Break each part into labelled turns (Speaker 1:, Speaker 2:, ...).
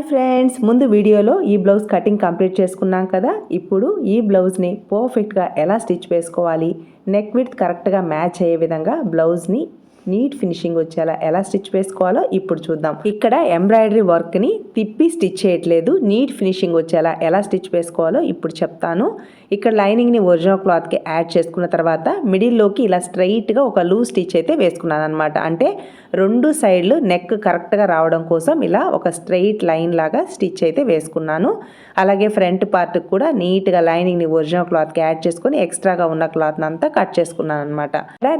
Speaker 1: Hi friends ముందు వీడియోలో ఈ బ్లౌజ్ కటింగ్ కంప్లీట్ చేసుకున్నాం కదా. ఇప్పుడు ఈ బ్లౌజ్ని పర్ఫెక్ట్గా ఎలా స్టిచ్ వేసుకోవాలి నెక్ విత్ కరెక్ట్గా మ్యాచ్ అయ్యే విధంగా బ్లౌజ్ని నీట్ ఫినిషింగ్ వచ్చేలా ఎలా స్టిచ్ వేసుకోవాలో ఇప్పుడు చూద్దాం. ఇక్కడ ఎంబ్రాయిడరీ వర్క్ని తిప్పి స్టిచ్ చేయట్లేదు నీట్ ఫినిషింగ్ వచ్చేలా ఎలా స్టిచ్ వేసుకోవాలో ఇప్పుడు చెప్తాను. ఇక్కడ లైనింగ్ని ఒరిజినల్ క్లాత్కి యాడ్ చేసుకున్న తర్వాత మిడిల్లోకి ఇలా స్ట్రైట్గా ఒక లూజ్ స్టిచ్ అయితే వేసుకున్నాను అనమాట అంటే రెండు సైడ్లు నెక్ కరెక్ట్గా రావడం కోసం ఇలా ఒక స్ట్రైట్ లైన్ లాగా స్టిచ్ అయితే వేసుకున్నాను. అలాగే ఫ్రంట్ పార్ట్కి కూడా నీట్గా లైనింగ్ని ఒరిజినల్ క్లాత్కి యాడ్ చేసుకొని ఎక్స్ట్రాగా ఉన్న క్లాత్ అంతా కట్ చేసుకున్నాను అనమాట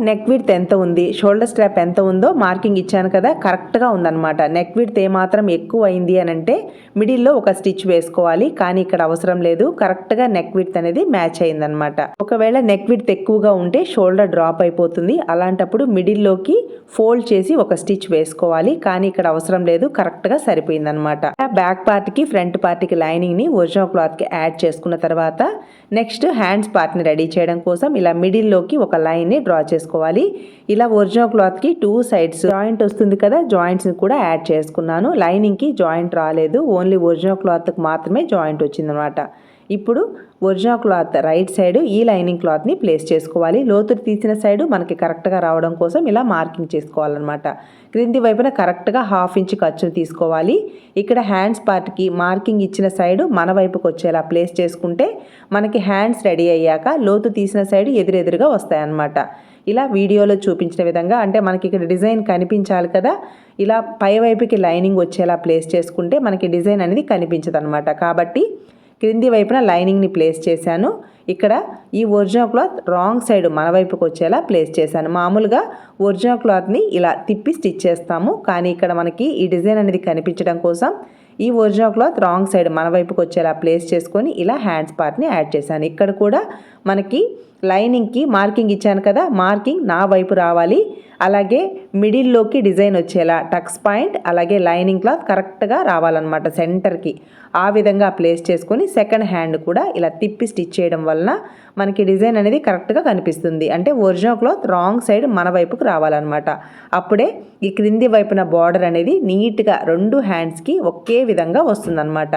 Speaker 1: నెక్ విడ్త్ ఎంత ఉంది? షోల్డర్ స్ట్రాప్ ఎంత ఉందో మార్కింగ్ ఇచ్చాను కదా కరెక్ట్గా ఉందన్నమాట. నెక్ విడ్త్ ఏమాత్రం ఎక్కువ అయింది అని అంటే మిడిల్లో ఒక స్టిచ్ వేసుకోవాలి. కానీ ఇక్కడ అవసరం లేదు. కరెక్ట్గా నెక్ విడ్త్ అనేది మ్యాచ్ అయిందనమాట. ఒకవేళ నెక్ విడ్త్ ఎక్కువగా ఉంటే షోల్డర్ డ్రాప్ అయిపోతుంది. అలాంటప్పుడు మిడిల్లోకి ఫోల్డ్ చేసి ఒక స్టిచ్ వేసుకోవాలి. కానీ ఇక్కడ అవసరం లేదు. కరెక్ట్గా సరిపోయిందనమాట. బ్యాక్ పార్ట్కి ఫ్రంట్ పార్ట్కి లైనింగ్ని ఒరిజినల్ క్లాత్కి యాడ్ చేసుకున్న తర్వాత నెక్స్ట్ హ్యాండ్స్ పార్ట్ని రెడీ చేయడం కోసం ఇలా మిడిల్లోకి ఒక లైన్ని డ్రా చేసుకోవాలి. ఇలా ఒరిజినల్ క్లాత్కి టూ సైడ్స్ జాయింట్ వస్తుంది కదా జాయింట్స్ని కూడా యాడ్ చేసుకున్నాను. లైనింగ్కి జాయింట్ రాలేదు. ఓన్లీ ఒరిజినల్ క్లాత్కి మాత్రమే జాయింట్ వచ్చిందనమాట. ఇప్పుడు ఒరిజినల్ క్లాత్ రైట్ సైడ్ ఈ లైనింగ్ క్లాత్ని ప్లేస్ చేసుకోవాలి. లోతులు తీసిన సైడ్ మనకి కరెక్ట్గా రావడం కోసం ఇలా మార్కింగ్ చేసుకోవాలన్నమాట. క్రింది వైపున కరెక్ట్గా హాఫ్ ఇంచ్ ఖర్చును తీసుకోవాలి. ఇక్కడ హ్యాండ్స్ పార్ట్కి మార్కింగ్ ఇచ్చిన సైడ్ మన వైపుకి వచ్చేలా ప్లేస్ చేసుకుంటే మనకి హ్యాండ్స్ రెడీ అయ్యాక లోతు తీసిన సైడ్ ఎదురెదురుగా వస్తాయన్నమాట. ఇలా వీడియోలో చూపించిన విధంగా అంటే మనకి ఇక్కడ డిజైన్ కనిపించాలి కదా. ఇలా పై వైపుకి లైనింగ్ వచ్చేలా ప్లేస్ చేసుకుంటే మనకి డిజైన్ అనేది కనిపించదు అనమాట కాబట్టి క్రింది వైపున లైనింగ్ని ప్లేస్ చేశాను. ఇక్కడ ఈ ఒరిజినల్ క్లాత్ రాంగ్ సైడ్ మన వైపుకి వచ్చేలా ప్లేస్ చేశాను. మామూలుగా ఒరిజినల్ క్లాత్ని ఇలా తిప్పి స్టిచ్ చేస్తాము. కానీ ఇక్కడ మనకి ఈ డిజైన్ అనేది కనిపించడం కోసం ఈ ఒరిజినల్ క్లాత్ రాంగ్ సైడ్ మన వైపుకి వచ్చేలా ప్లేస్ చేసుకొని ఇలా హ్యాండ్స్ పార్ట్ని యాడ్ చేశాను. ఇక్కడ కూడా మనకి లైనింగ్కి మార్కింగ్ ఇచ్చాను కదా మార్కింగ్ నా వైపు రావాలి. అలాగే మిడిల్లోకి డిజైన్ వచ్చేలా టక్స్ పాయింట్ అలాగే లైనింగ్ క్లాత్ కరెక్ట్గా రావాలన్నమాట సెంటర్కి. ఆ విధంగా ప్లేస్ చేసుకొని సెకండ్ హ్యాండ్ కూడా ఇలా తిప్పి స్టిచ్ చేయడం వలన మనకి డిజైన్ అనేది కరెక్ట్గా కనిపిస్తుంది. అంటే ఒరిజినల్ క్లాత్ రాంగ్ సైడ్ మన వైపుకు రావాలన్నమాట. అప్పుడే ఈ క్రింది వైపున బార్డర్ అనేది నీట్గా రెండు హ్యాండ్స్కి ఒకే విధంగా వస్తుందన్నమాట.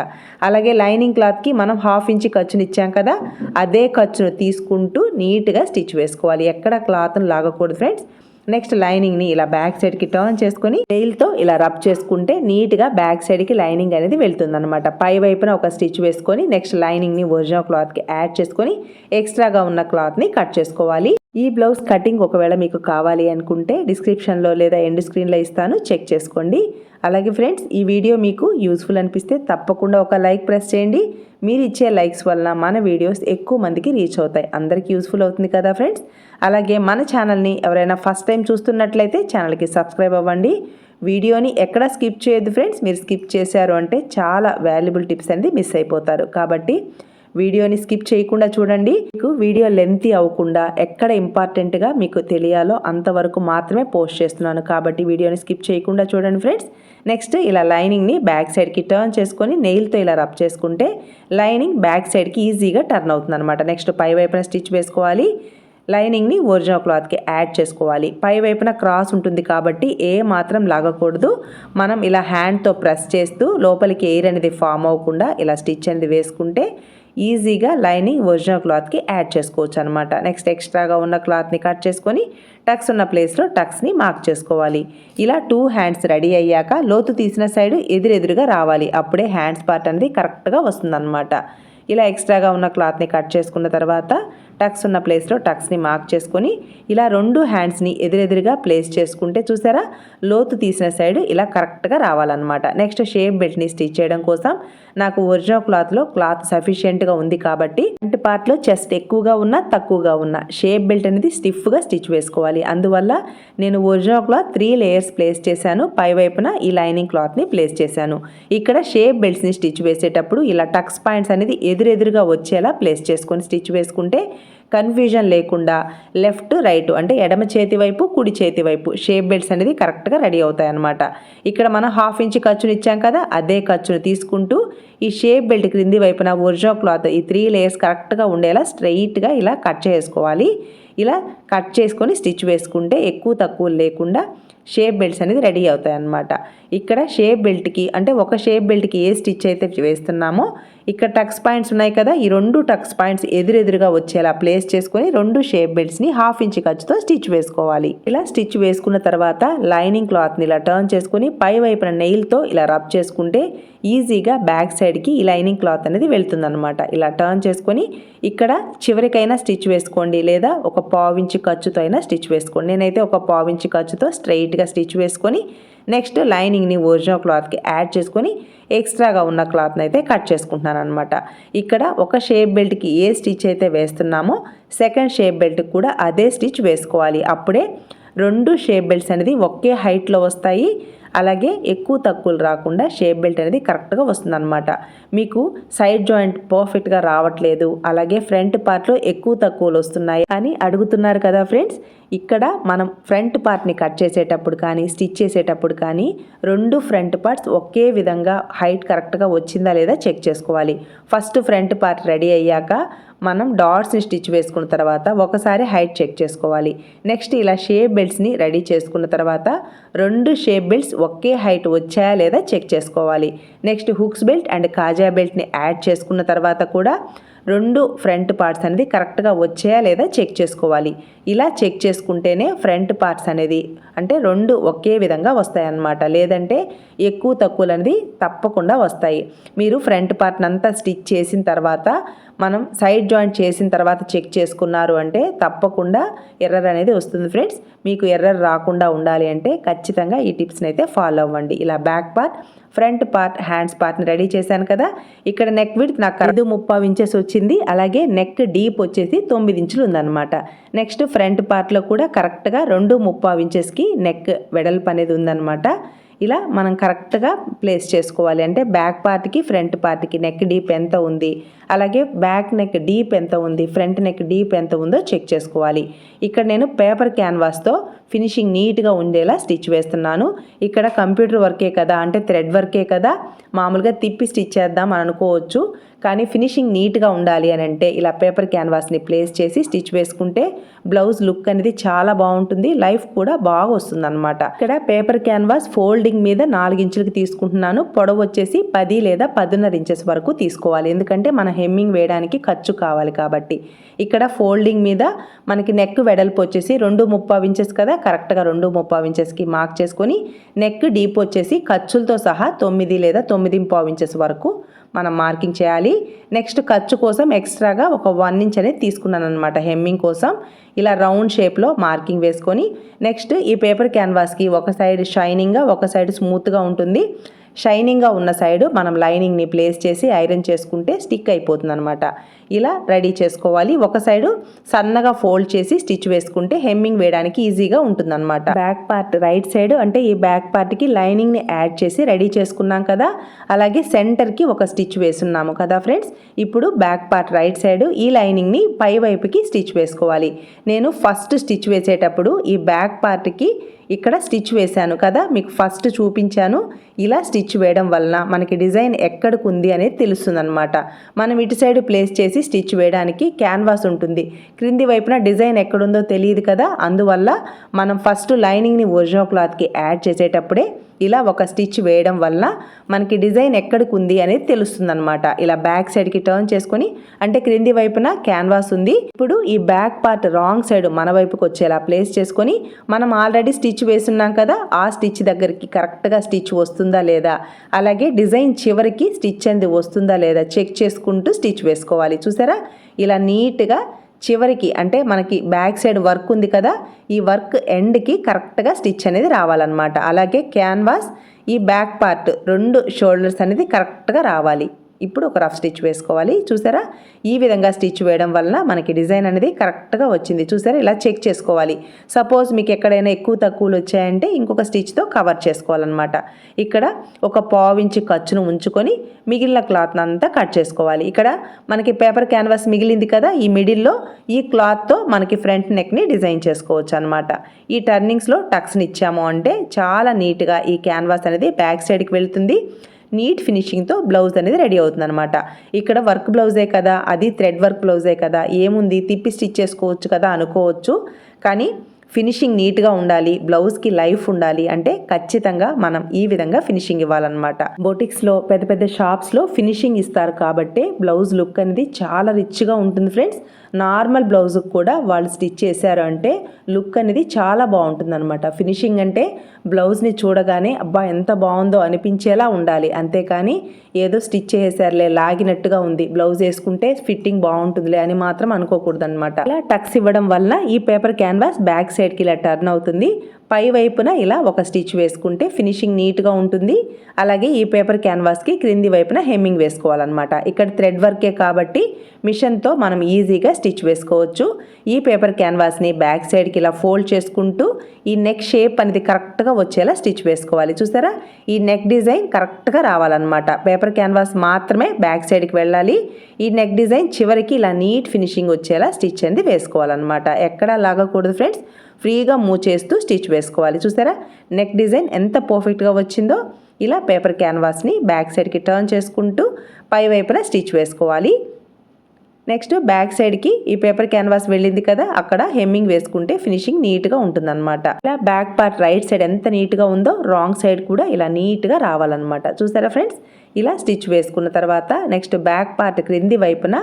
Speaker 1: అలాగే లైనింగ్ క్లాత్కి మనం హాఫ్ ఇంచ్ ఖర్చుని ఇచ్చాం కదా అదే ఖర్చును తీసుకుంటూ నీట్గా స్టిచ్ వేసుకోవాలి. ఎక్కడ క్లాత్ను లాగకూడదు ఫ్రెండ్స్. నెక్స్ట్ లైనింగ్ని ఇలా బ్యాక్ సైడ్కి టర్న్ చేసుకొని నెయిల్తో ఇలా రబ్ చేసుకుంటే నీట్గా బ్యాక్ సైడ్కి లైనింగ్ అనేది వెళ్తుంది అనమాట పై వైపున ఒక స్టిచ్ వేసుకొని నెక్స్ట్ లైనింగ్ని ఒరిజినల్ క్లాత్కి యాడ్ చేసుకొని ఎక్స్ట్రాగా ఉన్న క్లాత్ని కట్ చేసుకోవాలి. ఈ బ్లౌజ్ కటింగ్ ఒకవేళ మీకు కావాలి అనుకుంటే డిస్క్రిప్షన్లో లేదా ఎండ్ స్క్రీన్లో ఇస్తాను. చెక్ చేసుకోండి. అలాగే ఫ్రెండ్స్ ఈ వీడియో మీకు యూస్ఫుల్ అనిపిస్తే తప్పకుండా ఒక లైక్ ప్రెస్ చేయండి. మీరు ఇచ్చే లైక్స్ వలన మన వీడియోస్ ఎక్కువ మందికి రీచ్ అవుతాయి. అందరికీ యూస్ఫుల్ అవుతుంది కదా ఫ్రెండ్స్ అలాగే మన ఛానల్ని ఎవరైనా ఫస్ట్ టైం చూస్తున్నట్లయితే ఛానల్కి సబ్స్క్రైబ్ అవ్వండి. వీడియోని ఎక్కడ స్కిప్ చేయొద్దు ఫ్రెండ్స్ మీరు స్కిప్ చేశారు అంటే చాలా వాల్యుబుల్ టిప్స్ అనేది మిస్ అయిపోతారు. కాబట్టి వీడియోని స్కిప్ చేయకుండా చూడండి. మీకు వీడియో లెంతీ అవ్వకుండా ఎక్కడ ఇంపార్టెంట్గా మీకు తెలియాలో అంతవరకు మాత్రమే పోస్ట్ చేస్తున్నాను. కాబట్టి వీడియోని స్కిప్ చేయకుండా చూడండి ఫ్రెండ్స్. నెక్స్ట్ ఇలా లైనింగ్ని బ్యాక్ సైడ్కి టర్న్ చేసుకొని నెయిల్తో ఇలా రబ్ చేసుకుంటే లైనింగ్ బ్యాక్ సైడ్కి ఈజీగా టర్న్ అవుతుంది అనమాట నెక్స్ట్ పై వైపున స్టిచ్ వేసుకోవాలి. లైనింగ్ని ఒరిజినల్ క్లాత్కి యాడ్ చేసుకోవాలి. పై వైపున క్రాస్ ఉంటుంది కాబట్టి ఏ మాత్రం లాగకూడదు. మనం ఇలా హ్యాండ్తో ప్రెస్ చేస్తూ లోపలికి ఎయిర్ అనేది ఫామ్ అవ్వకుండా ఇలా స్టిచ్ అనేది వేసుకుంటే ఈజీగా లైనింగ్ ఒరిజినల్ క్లాత్కి యాడ్ చేసుకోవచ్చు అనమాట నెక్స్ట్ ఎక్స్ట్రాగా ఉన్న క్లాత్ని కట్ చేసుకొని టక్స్ ఉన్న ప్లేస్లో టక్స్ని మార్క్ చేసుకోవాలి. ఇలా టూ హ్యాండ్స్ రెడీ అయ్యాక లోతు తీసిన సైడ్ ఎదురెదురుగా రావాలి. అప్పుడే హ్యాండ్స్ పార్ట్ అనేది కరెక్ట్గా వస్తుందన్నమాట. ఇలా ఎక్స్ట్రాగా ఉన్న క్లాత్ని కట్ చేసుకున్న తర్వాత టక్స్ ఉన్న ప్లేస్లో టక్స్ని మార్క్ చేసుకొని ఇలా రెండు హ్యాండ్స్ని ఎదురెదురుగా ప్లేస్ చేసుకుంటే చూసారా? లోతు తీసిన సైడ్ ఇలా కరెక్ట్గా రావాలన్నమాట. నెక్స్ట్ షేప్ బెల్ట్ని స్టిచ్ చేయడం కోసం నాకు ఒరిజినల్ క్లాత్లో క్లాత్ సఫిషియెంట్గా ఉంది కాబట్టి ఫ్రంట్ పార్ట్లో చెస్ట్ ఎక్కువగా ఉన్న తక్కువగా ఉన్న షేప్ బెల్ట్ అనేది స్టిఫ్గా స్టిచ్ వేసుకోవాలి. అందువల్ల నేను original cloth three layers place చేశాను. పై వైపున ఈ లైనింగ్ క్లాత్ని ప్లేస్ చేశాను. ఇక్కడ షేప్ బెల్ట్స్ని స్టిచ్ వేసేటప్పుడు ఇలా టక్స్ పాయింట్స్ అనేది ఎదురెదురుగా వచ్చేలా ప్లేస్ చేసుకొని స్టిచ్ వేసుకుంటే కన్ఫ్యూజన్ లేకుండా లెఫ్ట్ రైట్ అంటే ఎడమ చేతి వైపు కుడి చేతి వైపు. షేప్ బెల్ట్స్ అనేది కరెక్ట్గా రెడీ అవుతాయి అన్నమాట ఇక్కడ మనం హాఫ్ ఇంచ్ ఖర్చును ఇచ్చాం కదా అదే ఖర్చును తీసుకుంటూ ఈ షేప్ బెల్ట్ క్రింది వైపున ఒరిజినల్ క్లాత్ ఈ త్రీ లేయర్స్ కరెక్ట్గా ఉండేలా స్ట్రైట్గా ఇలా కట్ చేసుకోవాలి. ఇలా కట్ చేసుకొని స్టిచ్ వేసుకుంటే ఎక్కువ తక్కువ లేకుండా షేప్ బెల్ట్స్ అనేది రెడీ అవుతాయి అన్నమాట ఇక్కడ షేప్ బెల్ట్కి అంటే ఒక షేప్ బెల్ట్కి ఏ స్టిచ్ అయితే వేస్తున్నామో ఇక్కడ టక్స్ పాయింట్స్ ఉన్నాయి కదా ఈ రెండు టక్స్ పాయింట్స్ ఎదురెదురుగా వచ్చేలా ప్లేస్ చేసుకొని రెండు షేప్ బెల్ట్స్ని హాఫ్ ఇంచ్ ఖర్చుతో స్టిచ్ వేసుకోవాలి. ఇలా స్టిచ్ వేసుకున్న తర్వాత లైనింగ్ క్లాత్ని ఇలా టర్న్ చేసుకుని పై వైపున నెయిల్తో ఇలా రబ్ చేసుకుంటే ఈజీగా బ్యాక్ సైడ్కి ఈ లైనింగ్ క్లాత్ అనేది వెళ్తుందనమాట ఇలా టర్న్ చేసుకొని ఇక్కడ చివరికైనా స్టిచ్ వేసుకోండి లేదా ఒక పావించి ఖర్చుతో అయినా స్టిచ్ వేసుకోండి. నేనైతే ఒక పావించి ఖర్చుతో స్ట్రైట్గా స్టిచ్ వేసుకొని నెక్స్ట్ లైనింగ్ని ఒరిజినల్ క్లాత్కి యాడ్ చేసుకొని ఎక్స్ట్రాగా ఉన్న క్లాత్ని అయితే కట్ చేసుకుంటున్నాను అనమాట ఇక్కడ ఒక షేప్ బెల్ట్కి ఏ స్టిచ్ అయితే వేస్తున్నామో సెకండ్ షేప్ బెల్ట్కి కూడా అదే స్టిచ్ వేసుకోవాలి. అప్పుడే రెండు షేప్ బెల్ట్స్ అనేది ఒకే హైట్లో వస్తాయి. అలాగే ఎక్కువ తక్కువలు రాకుండా షేప్ బెల్ట్ అనేది కరెక్ట్గా వస్తుందన్నమాట. మీకు సైడ్ జాయింట్ పర్ఫెక్ట్గా రావట్లేదు అలాగే ఫ్రంట్ పార్ట్లో ఎక్కువ తక్కువలు వస్తున్నాయి అని అడుగుతున్నారు కదా ఫ్రెండ్స్. ఇక్కడ మనం ఫ్రంట్ పార్ట్ని కట్ చేసేటప్పుడు కానీ స్టిచ్ చేసేటప్పుడు కానీ రెండు ఫ్రంట్ పార్ట్స్ ఒకే విధంగా హైట్ కరెక్ట్గా వచ్చిందా లేదా చెక్ చేసుకోవాలి. ఫస్ట్ ఫ్రంట్ పార్ట్ రెడీ అయ్యాక మనం డాట్స్ని స్టిచ్ వేసుకున్న తర్వాత ఒకసారి హైట్ చెక్ చేసుకోవాలి. నెక్స్ట్ ఇలా షేప్ బెల్ట్స్ని రెడీ చేసుకున్న తర్వాత రెండు షేప్ బెల్ట్స్ ఒకే హైట్ వచ్చాయా లేదా చెక్ చేసుకోవాలి. నెక్స్ట్ హుక్స్ బెల్ట్ అండ్ కాజా బెల్ట్ని యాడ్ చేసుకున్న తర్వాత కూడా రెండు ఫ్రంట్ పార్ట్స్ అనేది కరెక్ట్గా వచ్చాయా లేదా చెక్ చేసుకోవాలి. ఇలా చెక్ చేసుకుంటేనే ఫ్రంట్ పార్ట్స్ అనేది అంటే రెండు ఒకే విధంగా వస్తాయన్నమాట. లేదంటే ఎక్కువ తక్కువలు అనేది తప్పకుండా వస్తాయి. మీరు ఫ్రంట్ పార్ట్ని అంతా స్టిచ్ చేసిన తర్వాత మనం సైడ్ జాయింట్ చేసిన తర్వాత చెక్ చేసుకున్నారు అంటే తప్పకుండా ఎర్రర్ అనేది వస్తుంది ఫ్రెండ్స్. మీకు ఎర్రర్ రాకుండా ఉండాలి అంటే ఖచ్చితంగా ఈ టిప్స్ని అయితే ఫాలో అవ్వండి. ఇలా back part front part hands పార్ట్ని రెడీ చేశాను కదా. ఇక్కడ నెక్ విడ్త్ నాకు ఐదు ముప్పై ఇంచెస్ వచ్చింది. అలాగే నెక్ డీప్ వచ్చేసి తొమ్మిది ఇంచులు ఉందన్నమాట. నెక్స్ట్ ఫ్రంట్ పార్ట్లో కూడా కరెక్ట్గా రెండు ముప్పై ఇంచెస్కి నెక్ వెడల్పు అనేది ఉందన్నమాట. ఇలా మనం కరెక్ట్గా ప్లేస్ చేసుకోవాలి. అంటే బ్యాక్ పార్ట్కి ఫ్రంట్ పార్ట్కి నెక్ డీప్ ఎంత ఉంది? అలాగే బ్యాక్ నెక్ డీప్ ఎంత ఉంది? ఫ్రంట్ నెక్ డీప్ ఎంత ఉందో చెక్ చేసుకోవాలి. ఇక్కడ నేను పేపర్ క్యాన్వాస్తో ఫినిషింగ్ నీట్గా ఉండేలా స్టిచ్ వేస్తున్నాను. ఇక్కడ కంప్యూటర్ వర్కే కదా అంటే థ్రెడ్ వర్కే కదా మామూలుగా తిప్పి స్టిచ్ చేద్దాం అని అనుకోవచ్చు. కానీ ఫినిషింగ్ నీట్గా ఉండాలి అని అంటే ఇలా పేపర్ క్యాన్వాస్ని ప్లేస్ చేసి స్టిచ్ వేసుకుంటే బ్లౌజ్ లుక్ అనేది చాలా బాగుంటుంది లైఫ్ కూడా బాగా వస్తుంది అనమాట ఇక్కడ పేపర్ క్యాన్వాస్ ఫోల్డింగ్ మీద నాలుగు ఇంచులకి తీసుకుంటున్నాను. పొడవు వచ్చేసి పది లేదా పదిన్నర ఇంచెస్ వరకు తీసుకోవాలి. ఎందుకంటే మన హెమ్మింగ్ వేయడానికి ఖర్చు కావాలి కాబట్టి. ఇక్కడ ఫోల్డింగ్ మీద మనకి నెక్ వెడల్పు వచ్చేసి రెండు ముప్పావు ఇంచెస్ కదా కరెక్ట్గా రెండు ముప్పావు ఇంచెస్కి మార్క్ చేసుకొని నెక్ డీప్ వచ్చేసి ఖర్చులతో సహా తొమ్మిది లేదా తొమ్మిది పావు ఇంచెస్ వరకు మనం మార్కింగ్ చేయాలి. నెక్స్ట్ ఖర్చు కోసం ఎక్స్ట్రాగా ఒక వన్ ఇంచ్ అనేది తీసుకున్నాను అనమాట హెమ్మింగ్ కోసం ఇలా రౌండ్ షేప్లో మార్కింగ్ వేసుకొని నెక్స్ట్ ఈ పేపర్ క్యాన్వాస్కి ఒక సైడ్ షైనింగ్గా ఒక సైడ్ స్మూత్గా ఉంటుంది. షైనింగ్గా ఉన్న సైడ్ మనం లైనింగ్ని ప్లేస్ చేసి ఐరన్ చేసుకుంటే స్టిక్ అయిపోతుంది అనమాట ఇలా రెడీ చేసుకోవాలి. ఒక సైడు సన్నగా ఫోల్డ్ చేసి స్టిచ్ వేసుకుంటే హెమ్మింగ్ వేయడానికి ఈజీగా ఉంటుందన్నమాట. బ్యాక్ పార్ట్ రైట్ సైడ్ అంటే ఈ బ్యాక్ పార్ట్కి లైనింగ్ని యాడ్ చేసి రెడీ చేసుకున్నాం కదా. అలాగే సెంటర్కి ఒక స్టిచ్ వేసున్నాము కదా ఫ్రెండ్స్. ఇప్పుడు బ్యాక్ పార్ట్ రైట్ సైడ్ ఈ లైనింగ్ని పై వైపుకి స్టిచ్ వేసుకోవాలి. నేను ఫస్ట్ స్టిచ్ వేసేటప్పుడు ఈ బ్యాక్ పార్ట్కి ఇక్కడ స్టిచ్ వేశాను కదా. మీకు ఫస్ట్ చూపించాను. ఇలా స్టిచ్ వేయడం వలన మనకి డిజైన్ ఎక్కడికి ఉంది అనేది తెలుస్తుందన్నమాట. మనం ఇటు సైడ్ ప్లేస్ చేసి స్టిచ్ వేయడానికి క్యాన్వాస్ ఉంటుంది. క్రింది వైపున డిజైన్ ఎక్కడుందో తెలియదు కదా? అందువల్ల మనం ఫస్ట్ లైనింగ్ని ఒరిజినల్ క్లాత్కి యాడ్ చేసేటప్పుడే ఇలా ఒక స్టిచ్ వేయడం వల్ల మనకి డిజైన్ ఎక్కడికి ఉంది అనేది తెలుస్తుంది అనమాట ఇలా బ్యాక్ సైడ్కి టర్న్ చేసుకొని అంటే క్రింది వైపున క్యాన్వాస్ ఉంది. ఇప్పుడు ఈ బ్యాక్ పార్ట్ రాంగ్ సైడ్ మన వైపుకి వచ్చేలా ప్లేస్ చేసుకొని మనం ఆల్రెడీ స్టిచ్ వేసున్నాం కదా ఆ స్టిచ్ దగ్గరికి కరెక్ట్గా స్టిచ్ వస్తుందా లేదా? అలాగే డిజైన్ చివరికి స్టిచ్ అనేది వస్తుందా లేదా చెక్ చేసుకుంటూ స్టిచ్ వేసుకోవాలి. చూసారా? ఇలా నీట్గా చివరికి అంటే మనకి బ్యాక్ సైడ్ వర్క్ ఉంది కదా ఈ వర్క్ ఎండ్కి కరెక్ట్గా స్టిచ్ అనేది రావాలన్నమాట. అలాగే క్యాన్వాస్ ఈ బ్యాక్ పార్ట్ రెండు షోల్డర్స్ అనేది కరెక్ట్గా రావాలి. ఇప్పుడు ఒక రఫ్ స్టిచ్ వేసుకోవాలి. చూసారా? ఈ విధంగా స్టిచ్ వేయడం వలన మనకి డిజైన్ అనేది కరెక్ట్గా వచ్చింది. చూసారా? ఇలా చెక్ చేసుకోవాలి. సపోజ్ మీకు ఎక్కడైనా ఎక్కువ తక్కువలు వచ్చాయంటే ఇంకొక స్టిచ్తో కవర్ చేసుకోవాలన్నమాట. ఇక్కడ ఒక పావించి ఖర్చును ఉంచుకొని మిగిలిన క్లాత్ అంతా కట్ చేసుకోవాలి. ఇక్కడ మనకి పేపర్ క్యాన్వాస్ మిగిలింది కదా? ఈ మిడిల్లో ఈ క్లాత్తో మనకి ఫ్రంట్ నెక్ని డిజైన్ చేసుకోవచ్చు అనమాట ఈ టర్నింగ్స్లో టక్స్ని ఇచ్చాము అంటే చాలా నీట్గా ఈ క్యాన్వాస్ అనేది బ్యాక్ సైడ్కి వెళ్తుంది. నీట్ ఫినిషింగ్తో బ్లౌజ్ అనేది రెడీ అవుతుంది అనమాట ఇక్కడ వర్క్ బ్లౌజే కదా అది థ్రెడ్ వర్క్ బ్లౌజే కదా ఏముంది? తిప్పి స్టిచ్ చేసుకోవచ్చు కదా అనుకోవచ్చు. కానీ ఫినిషింగ్ నీట్గా ఉండాలి బ్లౌజ్కి లైఫ్ ఉండాలి అంటే ఖచ్చితంగా మనం ఈ విధంగా ఫినిషింగ్ ఇవ్వాలన్నమాట. బొటిక్స్లో పెద్ద పెద్ద షాప్స్లో ఫినిషింగ్ ఇస్తారు కాబట్టి బ్లౌజ్ లుక్ అనేది చాలా రిచ్గా ఉంటుంది ఫ్రెండ్స్. నార్మల్ బ్లౌజ్కి కూడా వాళ్ళు స్టిచ్ చేశారు అంటే లుక్ అనేది చాలా బాగుంటుంది అనమాట ఫినిషింగ్ అంటే బ్లౌజ్ని చూడగానే అబ్బా ఎంత బాగుందో అనిపించేలా ఉండాలి. అంతేకాని ఏదో స్టిచ్ చేసేసారులే లాగినట్టుగా ఉంది. బ్లౌజ్ వేసుకుంటే ఫిట్టింగ్ బాగుంటుందిలే అని మాత్రం అనుకోకూడదు అనమాట ఇలా టక్స్ ఇవ్వడం వల్ల ఈ పేపర్ క్యాన్వాస్ బ్యాక్ సైడ్కి ఇలా టర్న్ అవుతుంది. పై వైపున ఇలా ఒక స్టిచ్ వేసుకుంటే ఫినిషింగ్ నీట్గా ఉంటుంది. అలాగే ఈ పేపర్ క్యాన్వాస్కి క్రింది వైపున హెమ్మింగ్ వేసుకోవాలన్నమాట. ఇక్కడ థ్రెడ్ వర్కే కాబట్టి మిషన్తో మనం ఈజీగా స్టిచ్ వేసుకోవచ్చు. ఈ పేపర్ క్యాన్వాస్ని బ్యాక్ సైడ్కి ఇలా ఫోల్డ్ చేసుకుంటూ ఈ నెక్ షేప్ అనేది కరెక్ట్గా వచ్చేలా స్టిచ్ వేసుకోవాలి. చూసారా? ఈ నెక్ డిజైన్ కరెక్ట్గా రావాలన్నమాట. పేపర్ క్యాన్వాస్ మాత్రమే బ్యాక్ సైడ్కి వెళ్ళాలి. ఈ నెక్ డిజైన్ చివరికి ఇలా నీట్ ఫినిషింగ్ వచ్చేలా స్టిచ్ అనేది వేసుకోవాలన్నమాట. ఎక్కడా లాగకూడదు ఫ్రెండ్స్. ఫ్రీగా మూవ్ చేస్తూ స్టిచ్ వేసుకోవాలి. చూసారా? నెక్ డిజైన్ ఎంత పర్ఫెక్ట్గా వచ్చిందో ఇలా పేపర్ క్యాన్వాస్ని బ్యాక్ సైడ్కి టర్న్ చేసుకుంటూ పై వైపున స్టిచ్ వేసుకోవాలి. నెక్స్ట్ బ్యాక్ సైడ్కి ఈ పేపర్ క్యాన్వాస్ వెళ్ళింది కదా అక్కడ హెమ్మింగ్ వేసుకుంటే ఫినిషింగ్ నీట్గా ఉంటుందన్నమాట. ఇలా బ్యాక్ పార్ట్ రైట్ సైడ్ ఎంత నీట్గా ఉందో రాంగ్ సైడ్ కూడా ఇలా నీట్గా రావాలన్నమాట. చూసారా ఫ్రెండ్స్? ఇలా స్టిచ్ వేసుకున్న తర్వాత నెక్స్ట్ బ్యాక్ పార్ట్ క్రింది వైపున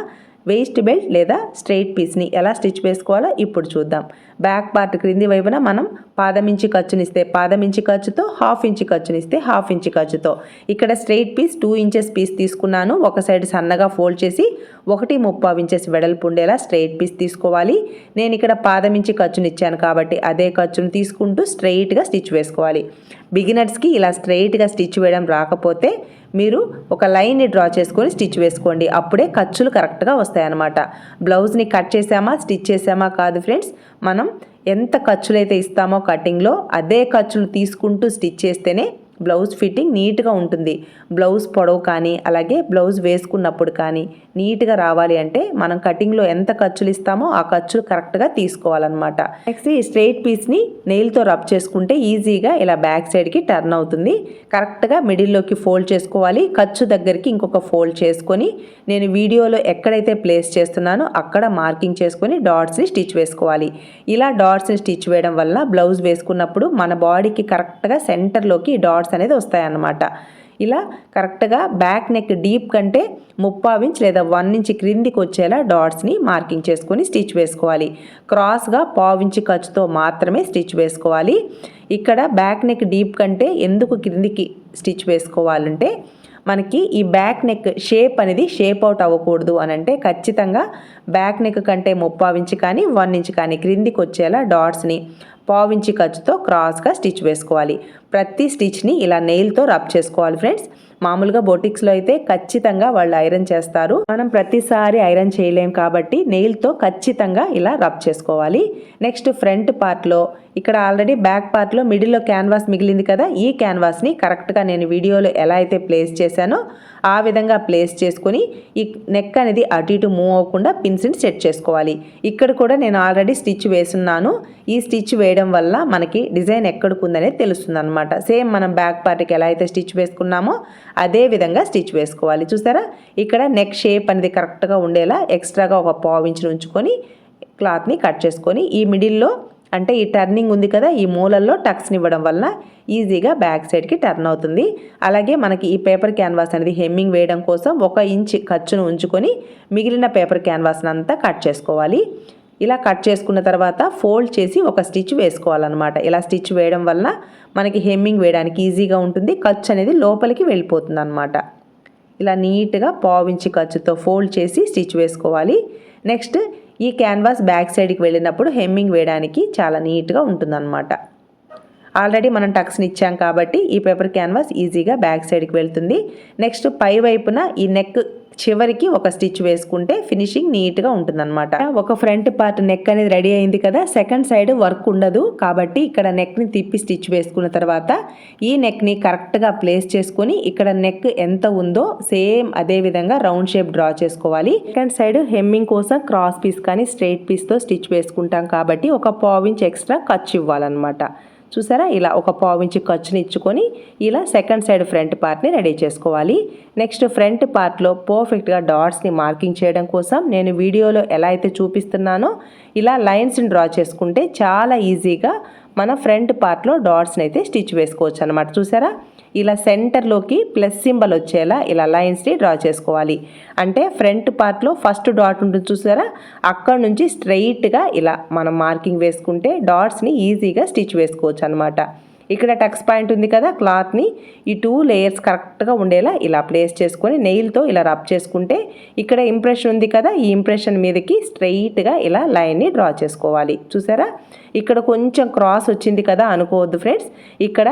Speaker 1: వేస్ట్ బెల్ట్ లేదా స్ట్రెయిట్ పీస్ని ఎలా స్టిచ్ వేసుకోవాలో ఇప్పుడు చూద్దాం. బ్యాక్ పార్ట్ క్రింది వైపున మనం పాదం ఇంచి ఖర్చునిస్తే పాదం ఇంచి ఖర్చుతో హాఫ్ ఇంచి ఖర్చునిస్తే హాఫ్ ఇంచి ఖర్చుతో. ఇక్కడ straight piece two inches piece తీసుకున్నాను. ఒక సైడ్ సన్నగా ఫోల్డ్ చేసి ఒకటి ముప్పావు ఇంచెస్ వెడల్పు ఉండేలా స్ట్రెయిట్ పీస్ తీసుకోవాలి. నేను ఇక్కడ పాదం ఇంచి ఖర్చునిచ్చాను కాబట్టి అదే ఖర్చును తీసుకుంటూ స్ట్రెయిట్గా స్టిచ్ వేసుకోవాలి. బిగినర్స్కి ఇలా స్ట్రెయిట్గా స్టిచ్ వేయడం రాకపోతే మీరు ఒక లైన్ని డ్రా చేసుకొని స్టిచ్ వేసుకోండి. అప్పుడే ఖర్చులు కరెక్ట్గా వస్తాయన్నమాట. బ్లౌజ్ని కట్ చేసామా స్టిచ్ చేసామా కాదు ఫ్రెండ్స్. మనం ఎంత ఖర్చులైతే ఇస్తామో కటింగ్లో అదే ఖర్చులు తీసుకుంటూ స్టిచ్ చేస్తేనే బ్లౌజ్ ఫిట్టింగ్ నీట్గా ఉంటుంది. బ్లౌజ్ పొడవు కానీ అలాగే బ్లౌజ్ వేసుకున్నప్పుడు కానీ నీట్గా రావాలి అంటే మనం కటింగ్లో ఎంత ఖర్చులు ఇస్తామో ఆ ఖర్చులు కరెక్ట్గా తీసుకోవాలన్నమాట. నెక్స్ట్ ఈ స్ట్రైట్ పీస్ని నెయిల్తో రబ్ చేసుకుంటే ఈజీగా ఇలా బ్యాక్ సైడ్కి టర్న్ అవుతుంది. కరెక్ట్గా మిడిల్లోకి ఫోల్డ్ చేసుకోవాలి. ఖర్చు దగ్గరికి ఇంకొక ఫోల్డ్ చేసుకొని నేను వీడియోలో ఎక్కడైతే ప్లేస్ చేస్తున్నానో అక్కడ మార్కింగ్ చేసుకొని డాట్స్ని స్టిచ్ వేసుకోవాలి. ఇలా డాట్స్ని స్టిచ్ వేయడం వల్ల బ్లౌజ్ వేసుకున్నప్పుడు మన బాడీకి కరెక్ట్గా సెంటర్లోకి డాట్స్ అనేది వస్తాయన్నమాట. ఇలా కరెక్ట్గా బ్యాక్ నెక్ డీప్ కంటే ముప్పావు ఇంచ్ లేదా వన్ ఇంచ్ క్రిందికి వచ్చేలా డాట్స్ని మార్కింగ్ చేసుకొని స్టిచ్ వేసుకోవాలి. క్రాస్గా పావు ఇంచ్ ఖర్చుతో మాత్రమే స్టిచ్ వేసుకోవాలి. ఇక్కడ బ్యాక్ నెక్ డీప్ కంటే ఎందుకు క్రిందికి స్టిచ్ వేసుకోవాలంటే మనకి ఈ బ్యాక్ నెక్ షేప్ అనేది షేప్ అవుట్ అవ్వకూడదు అని అంటే ఖచ్చితంగా బ్యాక్ నెక్ కంటే ముప్పావించి కానీ వన్ ఇంచ్ కానీ క్రిందికి వచ్చేలా డాట్స్ని పావించి ఖర్చుతో క్రాస్గా స్టిచ్ వేసుకోవాలి. ప్రతి స్టిచ్ని ఇలా నెయిల్తో రబ్ చేసుకోవాలి ఫ్రెండ్స్ మామూలుగా బొటిక్స్లో అయితే ఖచ్చితంగా వాళ్ళు ఐరన్ చేస్తారు. మనం ప్రతిసారి ఐరన్ చేయలేం కాబట్టి నెయిల్తో ఖచ్చితంగా ఇలా రబ్ చేసుకోవాలి. నెక్స్ట్ ఫ్రంట్ పార్ట్లో ఇక్కడ ఆల్రెడీ బ్యాక్ పార్ట్లో మిడిల్లో క్యాన్వాస్ మిగిలింది కదా ఈ క్యాన్వాస్ని కరెక్ట్గా నేను వీడియోలో ఎలా అయితే ప్లేస్ చేశానో ఆ విధంగా ప్లేస్ చేసుకొని ఈ నెక్ అనేది అటు ఇటు మూవ్ అవ్వకుండా పిన్స్ని సెట్ చేసుకోవాలి. ఇక్కడ కూడా నేను ఆల్రెడీ స్టిచ్ వేసున్నాను. ఈ స్టిచ్ వేయడం వల్ల మనకి డిజైన్ ఎక్కడికి ఉందనేది తెలుస్తుంది అనమాట సేమ్ మనం బ్యాక్ పార్ట్కి ఎలా అయితే స్టిచ్ వేసుకున్నామో అదే విధంగా స్టిచ్ వేసుకోవాలి. చూసారా? ఇక్కడ నెక్ షేప్ అనేది కరెక్ట్గా ఉండేలా ఎక్స్ట్రాగా ఒక పావు ఇంచుని ఉంచుకొని క్లాత్ని కట్ చేసుకొని ఈ మిడిల్లో అంటే ఈ టర్నింగ్ ఉంది కదా ఈ మూలల్లో టక్స్ని ఇవ్వడం వలన ఈజీగా బ్యాక్ సైడ్కి టర్న్ అవుతుంది. అలాగే మనకి ఈ పేపర్ క్యాన్వాస్ అనేది హెమ్మింగ్ వేయడం కోసం ఒక ఇంచ్ ఖర్చును ఉంచుకొని మిగిలిన పేపర్ క్యాన్వాస్ని అంతా కట్ చేసుకోవాలి. ఇలా కట్ చేసుకున్న తర్వాత ఫోల్డ్ చేసి ఒక స్టిచ్ వేసుకోవాలన్నమాట. ఇలా స్టిచ్ వేయడం వలన మనకి హెమ్మింగ్ వేయడానికి ఈజీగా ఉంటుంది ఖర్చు అనేది లోపలికి వెళ్ళిపోతుంది అనమాట ఇలా నీట్గా పావించి ఖర్చుతో ఫోల్డ్ చేసి స్టిచ్ వేసుకోవాలి. నెక్స్ట్ ఈ క్యాన్వాస్ బ్యాక్ సైడ్కి వెళ్ళినప్పుడు హెమ్మింగ్ వేయడానికి చాలా నీట్గా ఉంటుందన్నమాట. ఆల్రెడీ మనం టక్స్ని ఇచ్చాం కాబట్టి ఈ పేపర్ క్యాన్వాస్ ఈజీగా బ్యాక్ సైడ్కి వెళ్తుంది. నెక్స్ట్ పై వైపున ఈ నెక్ చివరికి ఒక స్టిచ్ వేసుకుంటే ఫినిషింగ్ నీట్గా ఉంటుందన్నమాట. ఒక ఫ్రంట్ పార్ట్ నెక్ అనేది రెడీ అయింది కదా సెకండ్ సైడ్ వర్క్ ఉండదు. కాబట్టి ఇక్కడ నెక్ని తిప్పి స్టిచ్ వేసుకున్న తర్వాత ఈ నెక్ని కరెక్ట్గా ప్లేస్ చేసుకొని ఇక్కడ నెక్ ఎంత ఉందో సేమ్ అదే విధంగా రౌండ్ షేప్ డ్రా చేసుకోవాలి. సెకండ్ సైడ్ హెమ్మింగ్ కోసం క్రాస్ పీస్ కానీ స్ట్రైట్ పీస్తో స్టిచ్ వేసుకుంటాం కాబట్టి ఒక పావు ఇంచ్ ఎక్స్ట్రా ఖర్చు ఇవ్వాలన్నమాట. చూసారా? ఇలా ఒక పావు ఖర్చుని ఇచ్చుకొని ఇలా సెకండ్ సైడ్ ఫ్రంట్ పార్ట్ని రెడీ చేసుకోవాలి. నెక్స్ట్ ఫ్రంట్ పార్ట్లో పర్ఫెక్ట్గా డాట్స్ని మార్కింగ్ చేయడం కోసం నేను వీడియోలో ఎలా అయితే చూపిస్తున్నానో ఇలా లైన్స్ని డ్రా చేసుకుంటే చాలా ఈజీగా మన ఫ్రంట్ పార్ట్లో డాట్స్ని అయితే స్టిచ్ వేసుకోవచ్చు అనమాట చూసారా? ఇలా సెంటర్లోకి ప్లస్ సింబల్ వచ్చేలా ఇలా లైన్స్ని డ్రా చేసుకోవాలి. అంటే ఫ్రంట్ పార్ట్లో ఫస్ట్ డాట్ ఉంటుంది చూసారా? అక్కడ నుంచి స్ట్రైట్గా ఇలా మనం మార్కింగ్ వేసుకుంటే డాట్స్ని ఈజీగా స్టిచ్ వేసుకోవచ్చు అనమాట ఇక్కడ టక్స్ పాయింట్ ఉంది కదా క్లాత్ని ఈ టూ లేయర్స్ కరెక్ట్గా ఉండేలా ఇలా ప్లేస్ చేసుకొని నెయిల్తో ఇలా రబ్ చేసుకుంటే ఇక్కడ ఇంప్రెషన్ ఉంది కదా ఈ ఇంప్రెషన్ మీదకి స్ట్రైట్గా ఇలా లైన్ని డ్రా చేసుకోవాలి. చూసారా? ఇక్కడ కొంచెం క్రాస్ వచ్చింది కదా అనుకోవద్దు ఫ్రెండ్స్ ఇక్కడ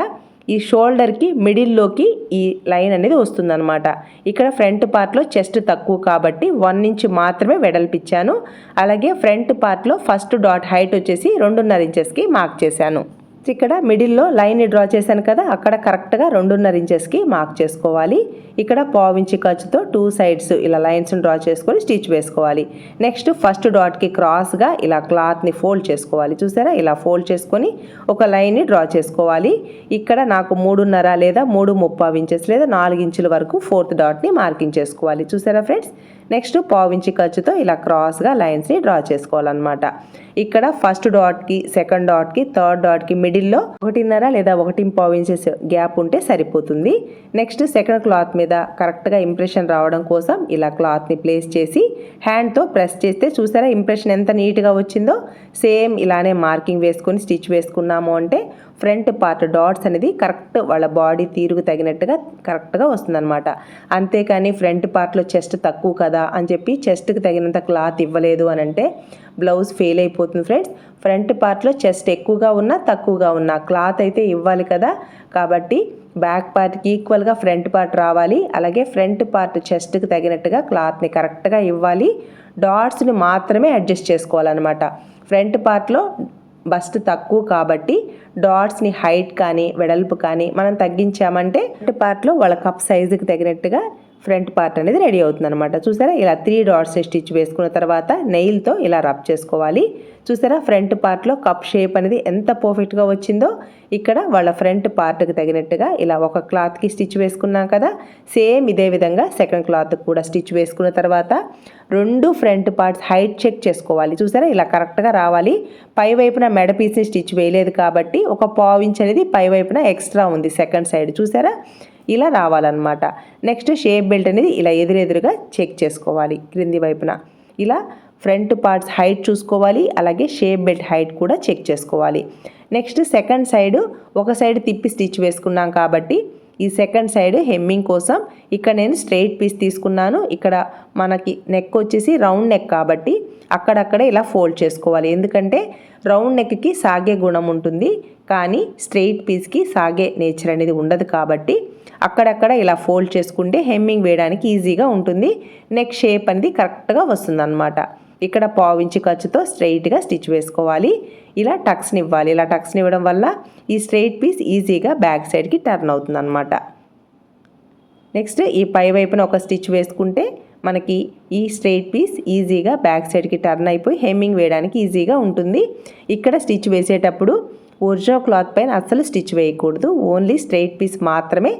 Speaker 1: ఈ షోల్డర్కి మిడిల్లోకి ఈ లైన్ అనేది వస్తుందన్నమాట. ఇక్కడ ఫ్రంట్ పార్ట్లో చెస్ట్ తక్కువ కాబట్టి వన్ ఇంచ్ మాత్రమే వెడల్పిచ్చాను. అలాగే ఫ్రంట్ పార్ట్లో ఫస్ట్ డాట్ హైట్ వచ్చేసి రెండున్నర ఇంచెస్కి మార్క్ చేశాను. ఇక్కడ మిడిల్లో లైన్ డ్రా చేశాను కదా అక్కడ కరెక్ట్గా రెండున్నర ఇంచెస్కి మార్క్ చేసుకోవాలి. ఇక్కడ పావించి ఖర్చుతో టూ సైడ్స్ ఇలా లైన్స్ని డ్రా చేసుకొని స్టిచ్ వేసుకోవాలి. నెక్స్ట్ ఫస్ట్ డాట్కి క్రాస్గా ఇలా క్లాత్ని ఫోల్డ్ చేసుకోవాలి. చూసారా? ఇలా ఫోల్డ్ చేసుకొని ఒక లైన్ని డ్రా చేసుకోవాలి. ఇక్కడ నాకు మూడున్నర లేదా మూడు ముప్పావు ఇంచెస్ లేదా నాలుగు ఇంచుల వరకు ఫోర్త్ డాట్ని మార్కింగ్ చేసుకోవాలి. చూసారా ఫ్రెండ్స్? నెక్స్ట్ పావించి ఖర్చుతో ఇలా క్రాస్గా లైన్స్ని డ్రా చేసుకోవాలన్నమాట. ఇక్కడ ఫస్ట్ డాట్కి సెకండ్ డాట్కి థర్డ్ డాట్కి మిడిల్లో ఒకటిన్నర లేదా ఒకటి పావు ఇంచెస్ గ్యాప్ ఉంటే సరిపోతుంది. నెక్స్ట్ సెకండ్ క్లాత్ మీద కరెక్ట్గా ఇంప్రెషన్ రావడం కోసం ఇలా క్లాత్ని ప్లేస్ చేసి హ్యాండ్తో ప్రెస్ చేస్తే చూసారా ఇంప్రెషన్ ఎంత నీట్గా వచ్చిందో? సేమ్ ఇలానే మార్కింగ్ వేసుకొని స్టిచ్ వేసుకున్నాము అంటే ఫ్రంట్ పార్ట్ డాట్స్ అనేది కరెక్ట్ వాళ్ళ బాడీ తీరుకు తగినట్టుగా కరెక్ట్గా వస్తుందన్నమాట. అంతేకాని ఫ్రంట్ పార్ట్లో చెస్ట్ తక్కువ కదా అని చెప్పి చెస్ట్కి తగినంత క్లాత్ ఇవ్వలేదు అని అంటే బ్లౌజ్ ఫెయిల్ అయిపోతుంది ఫ్రెండ్స్. ఫ్రంట్ పార్ట్లో చెస్ట్ ఎక్కువగా ఉన్నా తక్కువగా ఉన్నా క్లాత్ అయితే ఇవ్వాలి కదా. కాబట్టి బ్యాక్ పార్ట్కి ఈక్వల్గా ఫ్రంట్ పార్ట్ రావాలి. అలాగే ఫ్రంట్ పార్ట్ చెస్ట్కి తగినట్టుగా క్లాత్ని కరెక్ట్గా ఇవ్వాలి. డాట్స్ని మాత్రమే అడ్జస్ట్ చేసుకోవాలన్నమాట. ఫ్రంట్ పార్ట్లో బస్ట్ తక్కువ కాబట్టి డాట్స్ని హైట్ కానీ వెడల్పు కానీ మనం తగ్గించామంటే పార్ట్లో వాళ్ళ కప్ సైజుకి తగినట్టుగా ఫ్రంట్ పార్ట్ అనేది రెడీ అవుతుంది అనమాట చూసారా? ఇలా త్రీ డాట్స్ స్టిచ్ వేసుకున్న తర్వాత నెయిల్తో ఇలా రబ్ చేసుకోవాలి. చూసారా? ఫ్రంట్ పార్ట్లో కప్ షేప్ అనేది ఎంత పర్ఫెక్ట్గా వచ్చిందో ఇక్కడ వాళ్ళ ఫ్రంట్ పార్ట్కి తగినట్టుగా ఇలా ఒక క్లాత్కి స్టిచ్ వేసుకున్నాం కదా? సేమ్ ఇదే విధంగా సెకండ్ క్లాత్ కూడా స్టిచ్ వేసుకున్న తర్వాత రెండు ఫ్రంట్ పార్ట్స్ హైట్ చెక్ చేసుకోవాలి. చూసారా? ఇలా కరెక్ట్గా రావాలి. పై వైపున మెడ పీస్ని స్టిచ్ వేయలేదు కాబట్టి ఒక పావు ఇంచ్ అనేది పై వైపున ఎక్స్ట్రా ఉంది సెకండ్ సైడ్. చూసారా? ఇలా రావాలన్నమాట. నెక్స్ట్ షేప్ బెల్ట్ అనేది ఇలా ఎదురెదురుగా చెక్ చేసుకోవాలి క్రింది వైపున. ఇలా ఫ్రంట్ పార్ట్స్ హైట్ చూసుకోవాలి అలాగే షేప్ బెల్ట్ హైట్ కూడా చెక్ చేసుకోవాలి. నెక్స్ట్ సెకండ్ సైడ్ ఒక సైడ్ తిప్పి స్టిచ్ వేసుకున్నాం కాబట్టి ఈ సెకండ్ సైడ్ హెమ్మింగ్ కోసం ఇక్కడ నేను స్ట్రైట్ పీస్ తీసుకున్నాను. ఇక్కడ మనకి నెక్ వచ్చేసి రౌండ్ నెక్ కాబట్టి అక్కడక్కడ ఇలా ఫోల్డ్ చేసుకోవాలి. ఎందుకంటే రౌండ్ నెక్కి సాగే గుణం ఉంటుంది కానీ స్ట్రెయిట్ పీస్కి సాగే నేచర్ అనేది ఉండదు కాబట్టి అక్కడక్కడ ఇలా ఫోల్డ్ చేసుకుంటే హెమ్మింగ్ వేయడానికి ఈజీగా ఉంటుంది. నెక్ షేప్ అనేది కరెక్ట్గా వస్తుందన్నమాట. ఇక్కడ పావించి ఖర్చుతో స్ట్రైట్గా స్టిచ్ వేసుకోవాలి. ఇలా టక్స్ని ఇవ్వాలి ఇలా టక్స్ని ఇవ్వడం వల్ల ఈ స్ట్రైట్ పీస్ ఈజీగా బ్యాక్ సైడ్కి టర్న్ అవుతుంది అనమాట నెక్స్ట్ ఈ పై వైపున ఒక స్టిచ్ వేసుకుంటే మనకి ఈ స్ట్రైట్ పీస్ ఈజీగా బ్యాక్ సైడ్కి టర్న్ అయిపోయి హెమ్మింగ్ వేయడానికి ఈజీగా ఉంటుంది. ఇక్కడ స్టిచ్ వేసేటప్పుడు ఒరిజినల్ క్లాత్ పైన అస్సలు స్టిచ్ వేయకూడదు. ఓన్లీ స్ట్రైట్ పీస్ మాత్రమే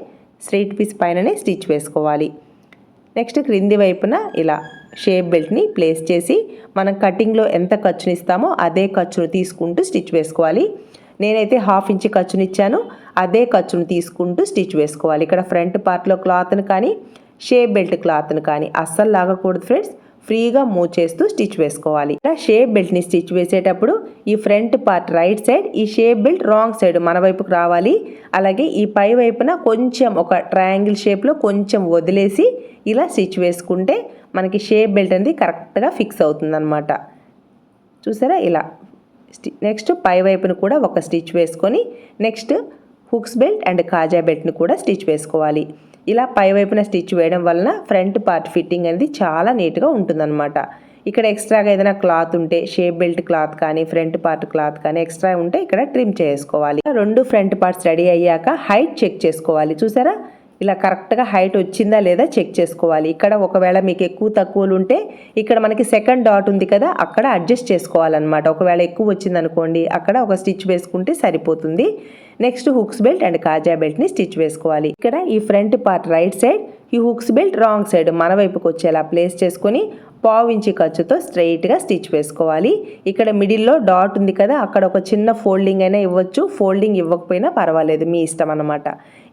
Speaker 1: స్ట్రైట్ పీస్ పైననే స్టిచ్ వేసుకోవాలి. నెక్స్ట్ క్రింది వైపున ఇలా షేప్ బెల్ట్ని ప్లేస్ చేసి మనం కటింగ్లో ఎంత ఖర్చుని ఇస్తామో అదే ఖర్చును తీసుకుంటూ స్టిచ్ వేసుకోవాలి. నేనైతే హాఫ్ ఇంచ్ ఖర్చుని ఇచ్చాను అదే ఖర్చును తీసుకుంటూ స్టిచ్ వేసుకోవాలి. ఇక్కడ ఫ్రంట్ పార్ట్లో క్లాత్ని కానీ షేప్ బెల్ట్ క్లాత్ని కానీ అస్సలు లాగకూడదు ఫ్రెండ్స్. ఫ్రీగా మూవ్ చేస్తూ స్టిచ్ వేసుకోవాలి. ఇలా షేప్ బెల్ట్ని స్టిచ్ వేసేటప్పుడు ఈ ఫ్రంట్ పార్ట్ రైట్ సైడ్ ఈ షేప్ బెల్ట్ రాంగ్ సైడ్ మన వైపుకు రావాలి. అలాగే ఈ పై వైపున కొంచెం ఒక ట్రయాంగిల్ షేప్లో కొంచెం వదిలేసి ఇలా స్టిచ్ వేసుకుంటే మనకి షేప్ బెల్ట్ అనేది కరెక్ట్గా ఫిక్స్ అవుతుందన్నమాట. చూసారా ఇలా? నెక్స్ట్ పై వైపున కూడా ఒక స్టిచ్ వేసుకొని నెక్స్ట్ హుక్స్ బెల్ట్ అండ్ కాజా బెల్ట్ని కూడా స్టిచ్ వేసుకోవాలి. ఇలా పై వైపున స్టిచ్ వేయడం వలన ఫ్రంట్ పార్ట్ ఫిట్టింగ్ అనేది చాలా నీట్గా ఉంటుందన్నమాట. ఇక్కడ ఎక్స్ట్రాగా ఏదైనా క్లాత్ ఉంటే షేప్ బెల్ట్ క్లాత్ కానీ ఫ్రంట్ పార్ట్ క్లాత్ కానీ ఎక్స్ట్రా ఉంటే ఇక్కడ ట్రిమ్ చేసుకోవాలి. రెండు ఫ్రంట్ పార్ట్స్ రెడీ అయ్యాక హైట్ చెక్ చేసుకోవాలి. చూసారా? ఇలా కరెక్ట్గా హైట్ వచ్చిందా లేదా చెక్ చేసుకోవాలి. ఇక్కడ ఒకవేళ మీకు ఎక్కువ తక్కువలు ఉంటే ఇక్కడ మనకి సెకండ్ డాట్ ఉంది కదా అక్కడ అడ్జస్ట్ చేసుకోవాలన్నమాట. ఒకవేళ ఎక్కువ వచ్చిందనుకోండి అక్కడ ఒక స్టిచ్ వేసుకుంటే సరిపోతుంది. నెక్స్ట్ హుక్స్ బెల్ట్ అండ్ కాజా బెల్ట్ని స్టిచ్ వేసుకోవాలి. ఇక్కడ ఈ ఫ్రంట్ పార్ట్ రైట్ సైడ్ ఈ హుక్స్ బెల్ట్ రాంగ్ సైడ్ మన వైపుకి వచ్చేలా ప్లేస్ చేసుకొని పావు ఖర్చుతో స్ట్రైట్గా స్టిచ్ వేసుకోవాలి. ఇక్కడ మిడిల్లో డాట్ ఉంది కదా అక్కడ ఒక చిన్న ఫోల్డింగ్ అయినా ఇవ్వచ్చు. ఫోల్డింగ్ ఇవ్వకపోయినా పర్వాలేదు మీ ఇష్టం అనమాట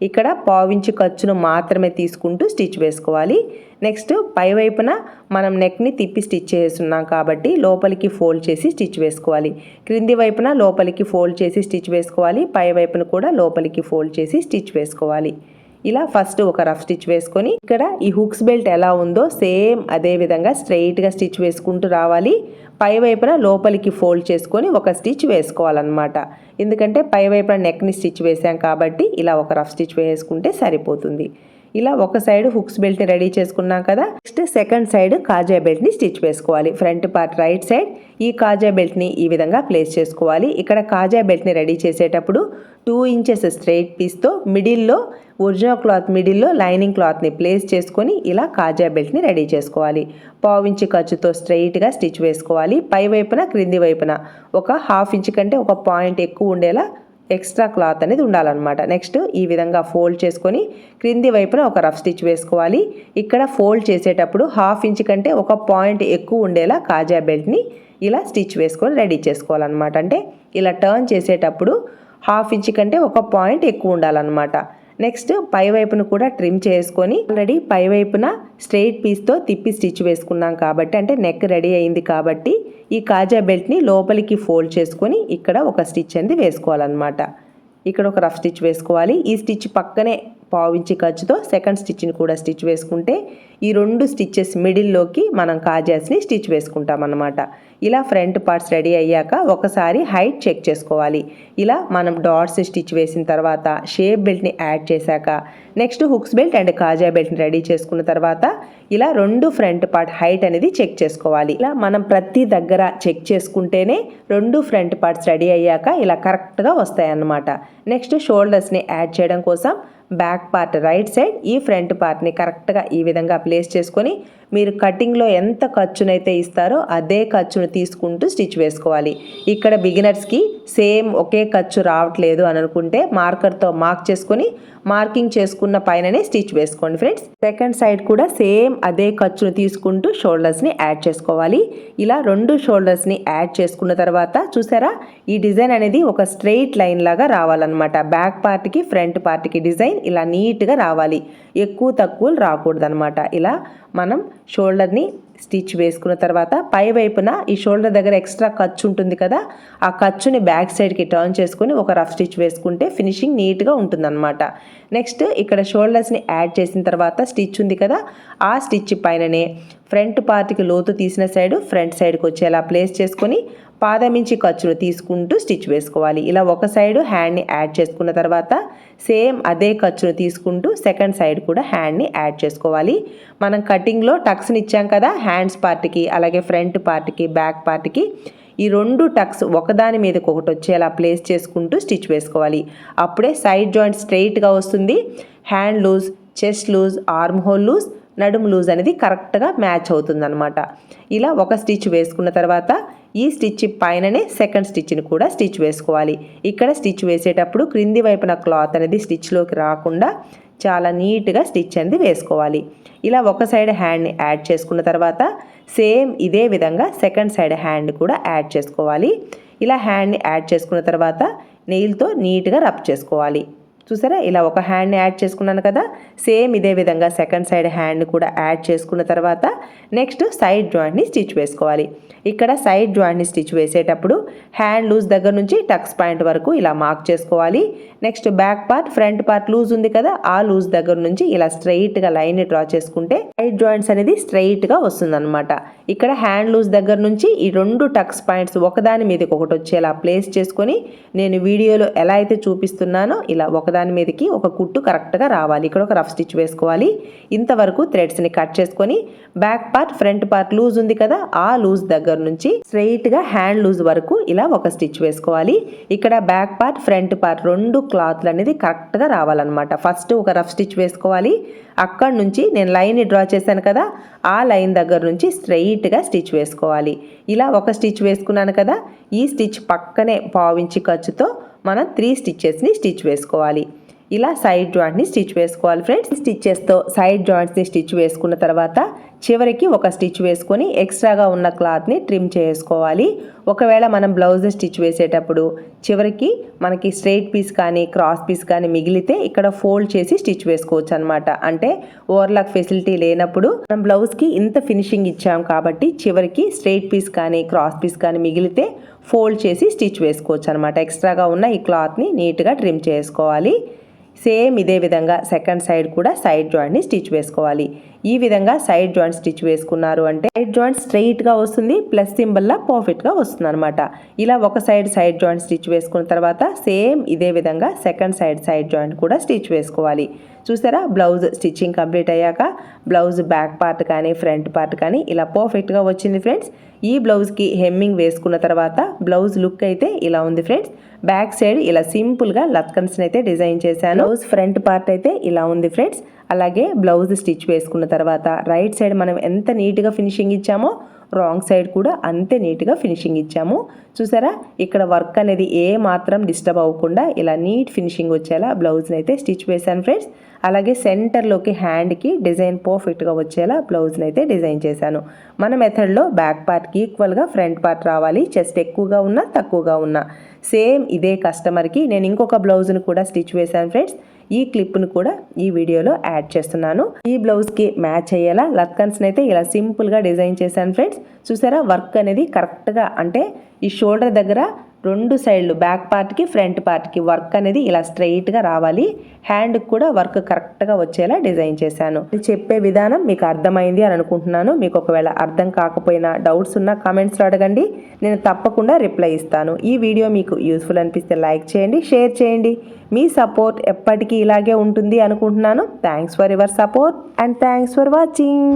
Speaker 1: ఇక్కడ పావు ఖర్చును మాత్రమే తీసుకుంటూ స్టిచ్ వేసుకోవాలి. నెక్స్ట్ పై వైపున మనం నెక్ని తిప్పి స్టిచ్ చేస్తున్నాం కాబట్టి లోపలికి ఫోల్డ్ చేసి స్టిచ్ వేసుకోవాలి. క్రింది వైపున లోపలికి ఫోల్డ్ చేసి స్టిచ్ వేసుకోవాలి. పై వైపున కూడా లోపలికి ఫోల్డ్ చేసి స్టిచ్ వేసుకోవాలి. ఇలా ఫస్ట్ ఒక రఫ్ స్టిచ్ వేసుకొని ఇక్కడ ఈ హుక్స్ బెల్ట్ ఎలా ఉందో సేమ్ అదే విధంగా స్ట్రైట్గా స్టిచ్ వేసుకుంటూ రావాలి. పై వైపున లోపలికి ఫోల్డ్ చేసుకొని ఒక స్టిచ్ వేసుకోవాలన్నమాట. ఎందుకంటే పై వైపున నెక్ని స్టిచ్ వేసాం కాబట్టి ఇలా ఒక రఫ్ స్టిచ్ వేసుకుంటే సరిపోతుంది. ఇలా ఒక సైడ్ హుక్స్ బెల్ట్ రెడీ చేసుకున్నాం కదా నెక్స్ట్ సెకండ్ సైడ్ కాజా బెల్ట్ని స్టిచ్ వేసుకోవాలి. ఫ్రంట్ పార్ట్ రైట్ సైడ్ ఈ కాజా బెల్ట్ని ఈ విధంగా ప్లేస్ చేసుకోవాలి. ఇక్కడ కాజా బెల్ట్ని రెడీ చేసేటప్పుడు టూ ఇంచెస్ స్ట్రైట్ పీస్తో మిడిల్లో ఒరిజినల్ క్లాత్ మిడిల్లో లైనింగ్ క్లాత్ని ప్లేస్ చేసుకొని ఇలా కాజా బెల్ట్ని రెడీ చేసుకోవాలి. పావించి ఖర్చుతో స్ట్రైట్గా స్టిచ్ వేసుకోవాలి. పై వైపున క్రింది వైపున ఒక హాఫ్ ఇంచ్ కంటే ఒక పాయింట్ ఎక్కువ ఉండేలా ఎక్స్ట్రా క్లాత్ అనేది ఉండాలన్నమాట. నెక్స్ట్ ఈ విధంగా ఫోల్డ్ చేసుకొని క్రింది వైపున ఒక రఫ్ స్టిచ్ వేసుకోవాలి. ఇక్కడ ఫోల్డ్ చేసేటప్పుడు హాఫ్ ఇంచ్ కంటే ఒక పాయింట్ ఎక్కువ ఉండేలా కాజా బెల్ట్ని ఇలా స్టిచ్ వేసుకొని రెడీ చేసుకోవాలన్నమాట. అంటే ఇలా టర్న్ చేసేటప్పుడు హాఫ్ ఇంచ్ కంటే ఒక పాయింట్ ఎక్కువ ఉండాలన్నమాట. నెక్స్ట్ పై వైపును కూడా ట్రిమ్ చేసుకొని ఆల్రెడీ పై వైపున స్ట్రైట్ పీస్తో తిప్పి స్టిచ్ వేసుకున్నాం కాబట్టి అంటే నెక్ రెడీ అయింది కాబట్టి ఈ కాజా బెల్ట్ని లోపలికి ఫోల్డ్ చేసుకొని ఇక్కడ ఒక స్టిచ్ అనేది వేసుకోవాలన్నమాట. ఇక్కడ ఒక రఫ్ స్టిచ్ వేసుకోవాలి. ఈ స్టిచ్ పక్కనే పావించి ఖర్చుతో సెకండ్ స్టిచ్ని కూడా స్టిచ్ వేసుకుంటే ఈ రెండు స్టిచ్చెస్ మిడిల్లోకి మనం కాజాస్ని స్టిచ్ వేసుకుంటాం అన్నమాట ఇలా ఫ్రంట్ పార్ట్స్ రెడీ అయ్యాక ఒకసారి హైట్ చెక్ చేసుకోవాలి. ఇలా మనం డాట్స్ స్టిచ్ వేసిన తర్వాత షేప్ బెల్ట్ని యాడ్ చేశాక నెక్స్ట్ హుక్స్ బెల్ట్ అండ్ కాజా బెల్ట్ని రెడీ చేసుకున్న తర్వాత ఇలా రెండు ఫ్రంట్ పార్ట్ హైట్ అనేది చెక్ చేసుకోవాలి. ఇలా మనం ప్రతి దగ్గర చెక్ చేసుకుంటేనే రెండు ఫ్రంట్ పార్ట్స్ రెడీ అయ్యాక ఇలా కరెక్ట్గా వస్తాయన్నమాట. నెక్స్ట్ షోల్డర్స్ని యాడ్ చేయడం కోసం బ్యాక్ పార్ట్ రైట్ సైడ్ ఈ ఫ్రంట్ పార్ట్ని కరెక్ట్గా ఈ విధంగా ప్లేస్ చేసుకొని మీరు కటింగ్లో ఎంత ఖర్చునైతే ఇస్తారో అదే ఖర్చును తీసుకుంటూ స్టిచ్ వేసుకోవాలి. ఇక్కడ బిగినర్స్కి సేమ్ ఒకే ఖర్చు రావట్లేదు అని అనుకుంటే మార్కర్తో మార్క్ చేసుకొని మార్కింగ్ చేసుకున్న పైననే స్టిచ్ వేసుకోండి ఫ్రెండ్స్. సెకండ్ సైడ్ కూడా సేమ్ అదే ఖర్చును తీసుకుంటూ షోల్డర్స్ని యాడ్ చేసుకోవాలి. ఇలా రెండు షోల్డర్స్ని యాడ్ చేసుకున్న తర్వాత చూసారా? ఈ డిజైన్ అనేది ఒక స్ట్రెయిట్ లైన్ లాగా రావాలన్నమాట. బ్యాక్ పార్ట్కి ఫ్రంట్ పార్ట్కి డిజైన్ ఇలా నీట్గా రావాలి. ఎక్కువ తక్కువలు రాకూడదనమాట ఇలా మనం షోల్డర్ని స్టిచ్ వేసుకున్న తర్వాత పై వైపున ఈ షోల్డర్ దగ్గర ఎక్స్ట్రా ఖర్చు ఉంటుంది కదా ఆ ఖర్చుని బ్యాక్ సైడ్కి టర్న్ చేసుకొని ఒక రఫ్ స్టిచ్ వేసుకుంటే ఫినిషింగ్ నీట్గా ఉంటుందన్నమాట. నెక్స్ట్ ఇక్కడ షోల్డర్స్ని యాడ్ చేసిన తర్వాత స్టిచ్ ఉంది కదా ఆ స్టిచ్ పైననే ఫ్రంట్ పార్ట్కి లోతు తీసిన సైడ్ ఫ్రంట్ సైడ్కి వచ్చేలా ప్లేస్ చేసుకొని పాదమించి ఖర్చును తీసుకుంటూ స్టిచ్ వేసుకోవాలి. ఇలా ఒక సైడ్ హ్యాండ్ని యాడ్ చేసుకున్న తర్వాత సేమ్ అదే ఖర్చును తీసుకుంటూ సెకండ్ సైడ్ కూడా హ్యాండ్ని యాడ్ చేసుకోవాలి. మనం కటింగ్లో టక్స్ని ఇచ్చాం కదా హ్యాండ్స్ పార్ట్కి అలాగే ఫ్రంట్ పార్ట్కి బ్యాక్ పార్ట్కి ఈ రెండు టక్స్ ఒకదాని మీదకి ఒకటి వచ్చేలా ప్లేస్ చేసుకుంటూ స్టిచ్ వేసుకోవాలి. అప్పుడే సైడ్ జాయింట్ స్ట్రైట్గా వస్తుంది. Hand loose chest loose arm hole loose నడుము లూజ్ అనేది కరెక్ట్గా మ్యాచ్ అవుతుందన్నమాట. ఇలా ఒక స్టిచ్ వేసుకున్న తర్వాత ఈ స్టిచ్ పైననే సెకండ్ స్టిచ్ని కూడా స్టిచ్ వేసుకోవాలి. ఇక్కడ స్టిచ్ వేసేటప్పుడు క్రింది వైపున క్లాత్ అనేది స్టిచ్లోకి రాకుండా చాలా నీట్గా స్టిచ్ అనేది వేసుకోవాలి. ఇలా ఒక సైడ్ హ్యాండ్ని యాడ్ చేసుకున్న తర్వాత సేమ్ ఇదే విధంగా సెకండ్ సైడ్ హ్యాండ్ కూడా యాడ్ చేసుకోవాలి. ఇలా హ్యాండ్ని యాడ్ చేసుకున్న తర్వాత నెయిల్తో నీట్గా రబ్ చేసుకోవాలి. చూసారా? ఇలా ఒక హ్యాండ్ని యాడ్ చేసుకున్నాను కదా? సేమ్ ఇదే విధంగా సెకండ్ సైడ్ హ్యాండ్ని కూడా యాడ్ చేసుకున్న తర్వాత నెక్స్ట్ సైడ్ జాయింట్ని స్టిచ్ వేసుకోవాలి. ఇక్కడ సైడ్ జాయింట్ని స్టిచ్ వేసేటప్పుడు హ్యాండ్ లూజ్ దగ్గర నుంచి టక్స్ పాయింట్ వరకు ఇలా మార్క్ చేసుకోవాలి. Next back part front part loose ఉంది కదా? ఆ లూజ్ దగ్గర నుంచి ఇలా స్ట్రైట్గా లైన్ని డ్రా చేసుకుంటే సైడ్ జాయింట్స్ అనేది స్ట్రైట్గా వస్తుందన్నమాట. ఇక్కడ హ్యాండ్ లూజ్ దగ్గర నుంచి ఈ రెండు టక్స్ పాయింట్స్ ఒకదాని మీదకి ఒకటి వచ్చేలా ప్లేస్ చేసుకొని నేను వీడియోలో ఎలా అయితే చూపిస్తున్నానో ఇలా ఒకదాని దాని మీదకి ఒక కుట్టు కరెక్ట్గా రావాలి. ఇక్కడ ఒక రఫ్ స్టిచ్ వేసుకోవాలి. ఇంతవరకు థ్రెడ్స్ని కట్ చేసుకొని back part front part loose ఉంది కదా ఆ లూజ్ దగ్గర నుంచి స్ట్రైట్గా హ్యాండ్ లూజ్ వరకు ఇలా ఒక స్టిచ్ వేసుకోవాలి. ఇక్కడ బ్యాక్ పార్ట్ ఫ్రంట్ పార్ట్ రెండు క్లాత్లు అనేది కరెక్ట్గా రావాలన్నమాట. ఫస్ట్ ఒక రఫ్ స్టిచ్ వేసుకోవాలి. అక్కడ నుంచి నేను లైన్ని డ్రా చేశాను కదా ఆ లైన్ దగ్గర నుంచి స్ట్రైట్గా స్టిచ్ వేసుకోవాలి. ఇలా ఒక స్టిచ్ వేసుకున్నాను కదా ఈ స్టిచ్ పక్కనే పావించి ఖర్చుతో మనం త్రీ స్టిచ్చెస్ని స్టిచ్ వేసుకోవాలి. ఇలా సైడ్ జాయింట్ని స్టిచ్ వేసుకోవాలి ఫ్రెండ్స్ స్టిచ్చెస్తో సైడ్ జాయింట్స్ని స్టిచ్ వేసుకున్న తర్వాత చివరికి ఒక స్టిచ్ వేసుకొని ఎక్స్ట్రాగా ఉన్న క్లాత్ని ట్రిమ్ చేసుకోవాలి. ఒకవేళ మనం బ్లౌజ్ స్టిచ్ వేసేటప్పుడు చివరికి మనకి స్ట్రైట్ పీస్ కానీ క్రాస్ పీస్ కానీ మిగిలితే ఇక్కడ ఫోల్డ్ చేసి స్టిచ్ వేసుకోవచ్చు అనమాట అంటే ఓవర్లాక్ ఫెసిలిటీ లేనప్పుడు మనం బ్లౌజ్కి ఇంత ఫినిషింగ్ ఇచ్చాం కాబట్టి చివరికి స్ట్రైట్ పీస్ కానీ క్రాస్ పీస్ కానీ మిగిలితే ఫోల్డ్ చేసి స్టిచ్ వేసుకోవచ్చు అనమాట ఎక్స్ట్రాగా ఉన్న ఈ క్లాత్ని నీట్గా ట్రిమ్ చేసుకోవాలి. సేమ్ ఇదే విధంగా సెకండ్ సైడ్ కూడా సైడ్ జాయింట్ని స్టిచ్ వేసుకోవాలి. ఈ విధంగా సైడ్ జాయింట్ స్టిచ్ వేసుకున్నారు అంటే సైడ్ జాయింట్ స్ట్రైట్గా వస్తుంది ప్లస్ సింబల్లా పర్ఫెక్ట్గా వస్తుంది అనమాట ఇలా ఒక సైడ్ సైడ్ జాయింట్ స్టిచ్ వేసుకున్న తర్వాత సేమ్ ఇదే విధంగా సెకండ్ సైడ్ సైడ్ జాయింట్ కూడా స్టిచ్ వేసుకోవాలి. చూసారా? బ్లౌజ్ స్టిచ్చింగ్ కంప్లీట్ అయ్యాక బ్లౌజ్ బ్యాక్ పార్ట్ కానీ ఫ్రంట్ పార్ట్ కానీ ఇలా పర్ఫెక్ట్గా వచ్చింది ఫ్రెండ్స్. ఈ బ్లౌజ్కి హెమ్మింగ్ వేసుకున్న తర్వాత బ్లౌజ్ లుక్ అయితే ఇలా ఉంది ఫ్రెండ్స్. బ్యాక్ సైడ్ ఇలా సింపుల్గా లత్కన్స్ని అయితే డిజైన్ చేశాను. బ్లౌజ్ ఫ్రంట్ పార్ట్ అయితే ఇలా ఉంది ఫ్రెండ్స్. అలాగే బ్లౌజ్ స్టిచ్ వేసుకున్న తర్వాత రైట్ సైడ్ మనం ఎంత నీట్గా ఫినిషింగ్ ఇచ్చామో రాంగ్ సైడ్ కూడా అంతే నీట్గా ఫినిషింగ్ ఇచ్చాము. చూసారా? ఇక్కడ వర్క్ అనేది ఏ మాత్రం డిస్టర్బ్ అవ్వకుండా ఇలా నీట్ ఫినిషింగ్ వచ్చేలా బ్లౌజ్ని అయితే స్టిచ్ వేశాను ఫ్రెండ్స్. అలాగే సెంటర్లోకి హ్యాండ్కి డిజైన్ పర్ఫెక్ట్గా వచ్చేలా బ్లౌజ్ని అయితే డిజైన్ చేశాను. మన మెథడ్లో బ్యాక్ పార్ట్కి ఈక్వల్గా ఫ్రంట్ పార్ట్ రావాలి చెస్ట్ ఎక్కువగా ఉన్నా తక్కువగా ఉన్నా. సేమ్ ఇదే కస్టమర్కి నేను ఇంకొక బ్లౌజ్ని కూడా స్టిచ్ వేశాను ఫ్రెండ్స్. ఈ క్లిప్ను కూడా ఈ వీడియోలో యాడ్ చేస్తున్నాను. ఈ బ్లౌజ్కి మ్యాచ్ అయ్యేలా లత్కన్స్ని అయితే ఇలా సింపుల్గా డిజైన్ చేశాను ఫ్రెండ్స్. చూసారా వర్క్ అనేది కరెక్ట్గా అంటే ఈ షోల్డర్ దగ్గర రెండు సైడ్లు బ్యాక్ పార్ట్కి ఫ్రంట్ పార్ట్కి వర్క్ అనేది ఇలా స్ట్రైట్గా రావాలి. హ్యాండ్కి కూడా వర్క్ కరెక్ట్గా వచ్చేలా డిజైన్ చేశాను. ఇది చెప్పే విధానం మీకు అర్థమైంది అని అనుకుంటున్నాను. మీకు ఒకవేళ అర్థం కాకపోయినా డౌట్స్ ఉన్నా కామెంట్స్లో అడగండి. నేను తప్పకుండా రిప్లై ఇస్తాను. ఈ వీడియో మీకు యూస్ఫుల్ అనిపిస్తే లైక్ చేయండి షేర్ చేయండి. మీ సపోర్ట్ ఎప్పటికీ ఇలాగే ఉంటుంది అనుకుంటున్నాను. Thanks for your support and thanks for watching.